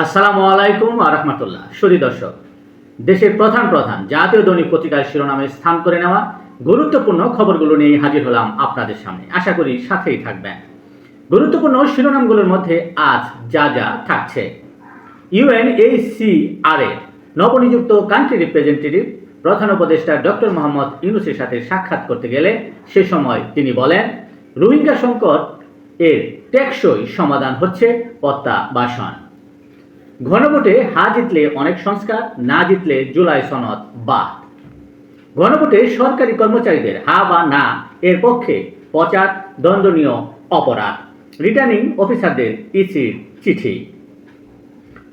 আসসালামু আলাইকুম আরহামতুল্লাহ সুদী দর্শক, দেশের প্রধান প্রধান জাতীয় দৈনিক পত্রিকার শিরোনামে স্থান করে নেওয়া গুরুত্বপূর্ণ খবরগুলো নিয়ে হাজির হলাম আপনাদের সামনে। আশা করি সাথেই থাকবেন। গুরুত্বপূর্ণ শিরোনামগুলোর মধ্যে আজ যা যা থাকছে। ইউএনএইচসিআর এর নবনিযুক্ত কান্ট্রি রিপ্রেজেন্টেটিভ প্রধান উপদেষ্টা ডক্টর মোহাম্মদ ইউনুসের সাথে সাক্ষাৎ করতে গেলে সে সময় তিনি বলেন, রোহিঙ্গা সংকট এর টেকসই সমাধান হচ্ছে প্রত্যাবাসন গণভোটে হা জিতলে অনেক সংস্কার, না জিতলে জুলাই সনদ বা গণভোটে সরকারি কর্মচারীদের হা বা না, এর পক্ষে প্রচার, দণ্ডনীয় অপরাধ। রিটার্নিং অফিসারদের ইসির চিঠি।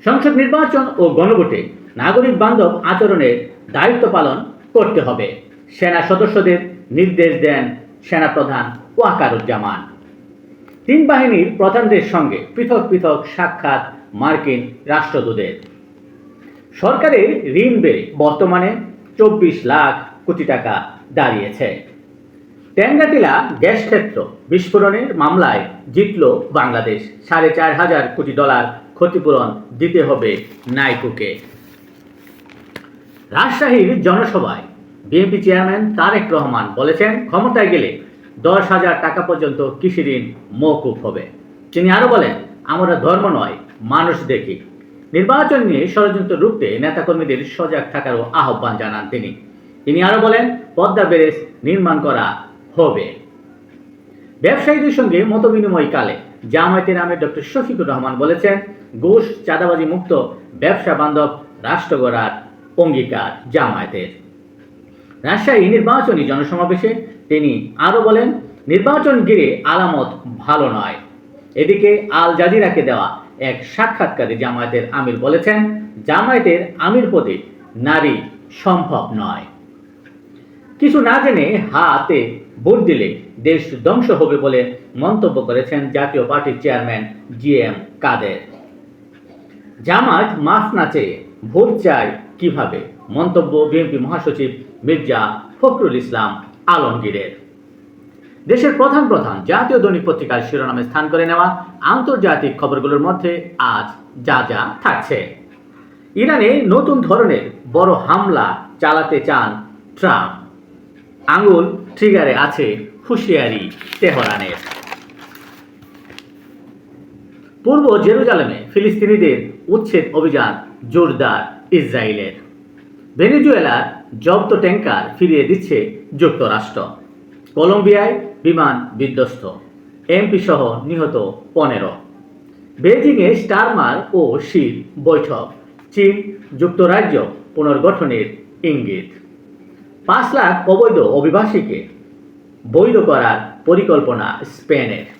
সংসদ নির্বাচন ও গণভোটে নাগরিক বান্ধব আচরণের দায়িত্ব পালন করতে হবে। সেনা সদস্যদের নির্দেশ দেন সেনাপ্রধান ওয়াকারুজ্জামান। তিন বাহিনীর প্রধানদের সঙ্গে পৃথক পৃথক সাক্ষাৎ মার্কিন রাষ্ট্রদূতের। সরকারের ঋণ বেড়ে বর্তমানে চব্বিশ লাখ কোটি টাকা দাঁড়িয়েছে। ট্যাঙ্গাটিলা গ্যাস ক্ষেত্র বিস্ফোরণের মামলায় জিতল বাংলাদেশ। সাড়ে চার হাজার কোটি ডলার ক্ষতিপূরণ দিতে হবে নাইকুকে। রাজশাহীর জনসভায় বিএনপি চেয়ারম্যান তারেক রহমান বলেছেন, ক্ষমতায় গেলে দশ হাজার টাকা পর্যন্ত কৃষি ঋণ মৌকুফ হবে। তিনি আরও বলেন, আমরা ধর্ম নয় মানুষ দেখি। নির্বাচন নিয়ে ষড়যন্ত্র রুখতে নেতাকর্মীদের সজাগ থাকারও আহ্বান জানান তিনি। তিনি আরও বলেন, পদ্মা ব্যারেজ নির্মাণ করা হবে। ব্যবসায়ীদের সঙ্গে মতবিনিময় কালে জামায়াতের নামে ডক্টর শফিকুর রহমান বলেছেন ঘোষ চাঁদাবাজি মুক্ত ব্যবসা বান্ধব রাষ্ট্র গড়ার অঙ্গীকার জামায়াতের। রাজশাহী নির্বাচনী জনসমাবেশে তিনি আরও বলেন, নির্বাচন ঘিরে আলামত ভালো নয়। এদিকে আল জাজিরাকে দেওয়া এক সাক্ষাৎকারে জামায়াতের আমির বলেছেন, জামায়াতের আমির পদে নারী সম্ভব নয়। কিছু না জেনে হাতে ভোট দিলে দেশ ধ্বংস হবে বলে মন্তব্য করেছেন জাতীয় পার্টির chairman G M Kader. Jamaat মাফ না চেয়ে ভোট চায় কীভাবে? মন্তব্য বিএনপি মহাসচিব মির্জা ফখরুল ইসলাম আলমগীরের। দেশের প্রধান প্রধান জাতীয় দৈনিক পত্রিকার শিরোনামে স্থান করে নেওয়া আন্তর্জাতিক খবরগুলোর মধ্যে আজ যা যা থাকছে। ইরানে নতুন ধরনের বড় হামলা চালাতে চান ট্রাম্প। আঙুল ট্রিগারে আছে হুঁশিয়ারি তেহরানের। পূর্ব জেরুজালেমে ফিলিস্তিনিদের উচ্ছেদ অভিযান জোরদার ইসরায়েলের। ভেনেজুয়েলার জব্দ ট্যাঙ্কার ফিরিয়ে দিচ্ছে যুক্তরাষ্ট্র। কলম্বিয়ায় বিমান বিধ্বস্ত। এমপি সহ নিহত পনেরো। বেজিংয়ে স্টারমার ও শীত বৈঠক। চীন যুক্তরাজ্য পুনর্গঠনের ইঙ্গিত। পাঁচ লাখ অবৈধ অভিবাসীকে বৈধ করার পরিকল্পনা স্পেনের।